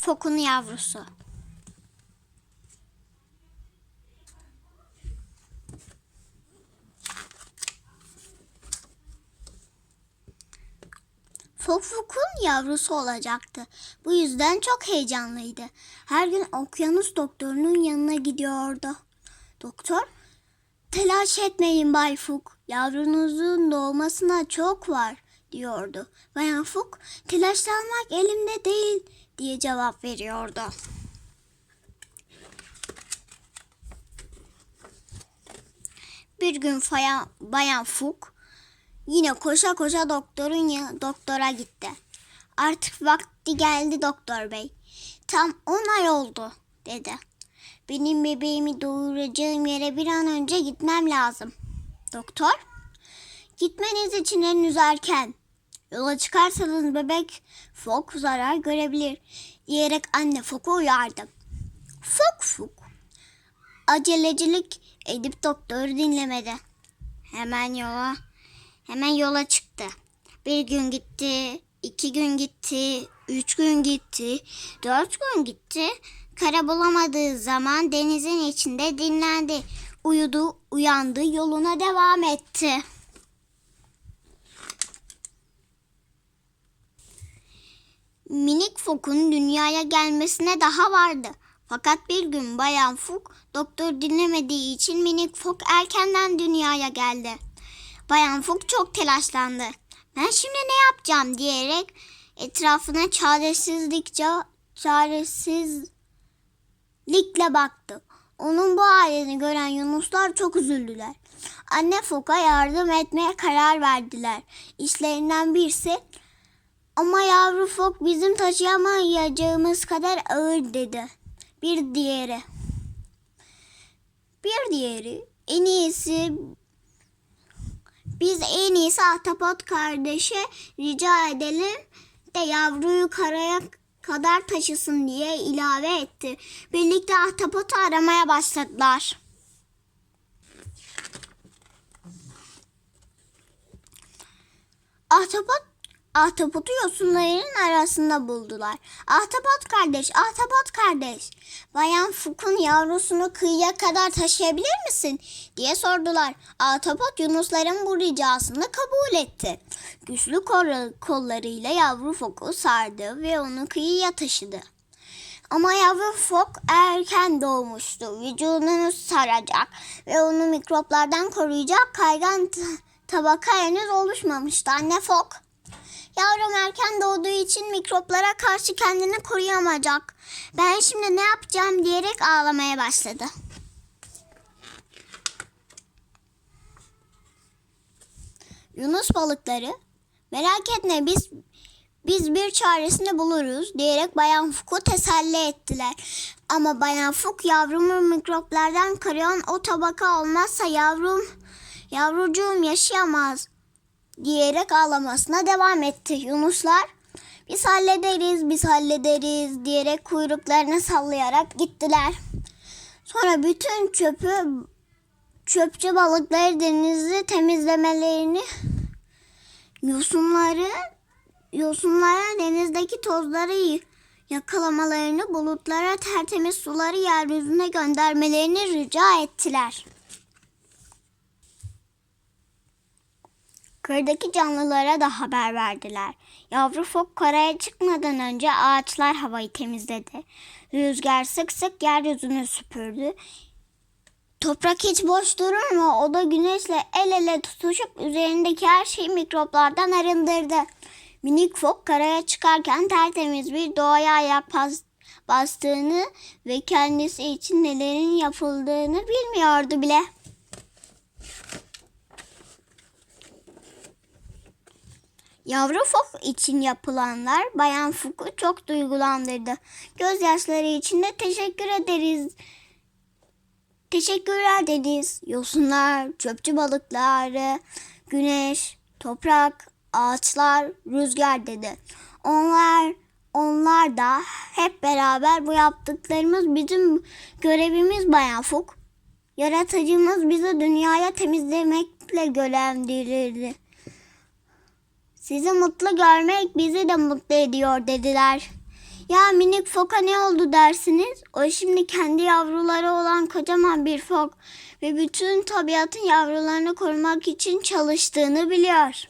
Fokun yavrusu. Fok Fok'un yavrusu olacaktı. Bu yüzden çok heyecanlıydı. Her gün okyanus doktorunun yanına gidiyordu. Doktor, telaş etmeyin Bay Fok. Yavrunuzun doğmasına çok var diyordu. Bayan Fok, telaşlanmak elimde değil diye cevap veriyordu. Bir gün Faya, Bayan Fuk yine koşa koşa doktorun ya, doktora gitti. Artık vakti geldi doktor bey. Tam on ay oldu dedi. Benim bebeğimi doğuracağım yere bir an önce gitmem lazım. Doktor, gitmeniz için henüz erken. Yola çıkarsanız bebek fok zarar görebilir diyerek anne foku uyardı. Fok fok acelecilik edip doktoru dinlemedi. Hemen yola hemen yola çıktı. Bir gün gitti, iki gün gitti, üç gün gitti, dört gün gitti. Kara bulamadığı zaman denizin içinde dinlendi. Uyudu, uyandı, yoluna devam etti. Minik Fok'un dünyaya gelmesine daha vardı. Fakat bir gün Bayan Fok doktor dinlemediği için Minik Fok erkenden dünyaya geldi. Bayan Fok çok telaşlandı. Ben şimdi ne yapacağım diyerek etrafına çaresizlikçe çaresizlikle baktı. Onun bu halini gören yunuslar çok üzüldüler. Anne Fok'a yardım etmeye karar verdiler. İşlerinden birisi ama yavru fok bizim taşıyamayacağımız kadar ağır dedi. Bir diğeri. Bir diğeri en iyisi biz en iyisi Ahtapot kardeşe rica edelim de yavruyu karaya kadar taşısın diye ilave etti. Birlikte Ahtapot'u aramaya başladılar. Ahtapot Ahtapotu yosunların arasında buldular. Ahtapot kardeş, ahtapot kardeş. Bayan Fuk'un yavrusunu kıyıya kadar taşıyabilir misin? diye sordular. Ahtapot Yunusların bu ricasını kabul etti. Güçlü kol- kollarıyla yavru Fuk'u sardı ve onu kıyıya taşıdı. Ama yavru fok erken doğmuştu. Vücudunu saracak ve onu mikroplardan koruyacak kaygan tabaka henüz oluşmamıştı. Anne fok. Yavrum erken doğduğu için mikroplara karşı kendini koruyamayacak. Ben şimdi ne yapacağım diyerek ağlamaya başladı. Yunus balıkları merak etme biz biz bir çaresini buluruz diyerek Bayan Fuk'u teselli ettiler. Ama Bayan Fuk yavrumu mikroplardan koruyan o tabaka olmazsa yavrum yavrucuğum yaşayamaz diyerek ağlamasına devam etti. Yunuslar biz hallederiz biz hallederiz diyerek kuyruklarını sallayarak gittiler. Sonra bütün çöpü çöpçü balıkları denizi temizlemelerini yosunları yosunlara denizdeki tozları yakalamalarını bulutlara tertemiz suları yeryüzüne göndermelerini rica ettiler. Kırdaki canlılara da haber verdiler. Yavru fok karaya çıkmadan önce ağaçlar havayı temizledi. Rüzgar sık sık yeryüzünü süpürdü. Toprak hiç boş durur mu? O da güneşle el ele tutuşup üzerindeki her şeyi mikroplardan arındırdı. Minik fok karaya çıkarken tertemiz bir doğaya ayak bas- bastığını ve kendisi için nelerin yapıldığını bilmiyordu bile. Yavru fok için yapılanlar Bayan Fok'u çok duygulandırdı. Gözyaşları içinde teşekkür ederiz. Teşekkürler deniz, yosunlar, çöpçü balıkları, güneş, toprak, ağaçlar, rüzgar dedi. Onlar onlar da hep beraber bu yaptıklarımız bizim görevimiz Bayan Fok. Yaratıcımız bizi dünyaya temizlemekle görevlendirirdi. Sizi mutlu görmek bizi de mutlu ediyor dediler. Ya minik foka ne oldu dersiniz? O şimdi kendi yavruları olan kocaman bir fok ve bütün tabiatın yavrularını korumak için çalıştığını biliyor.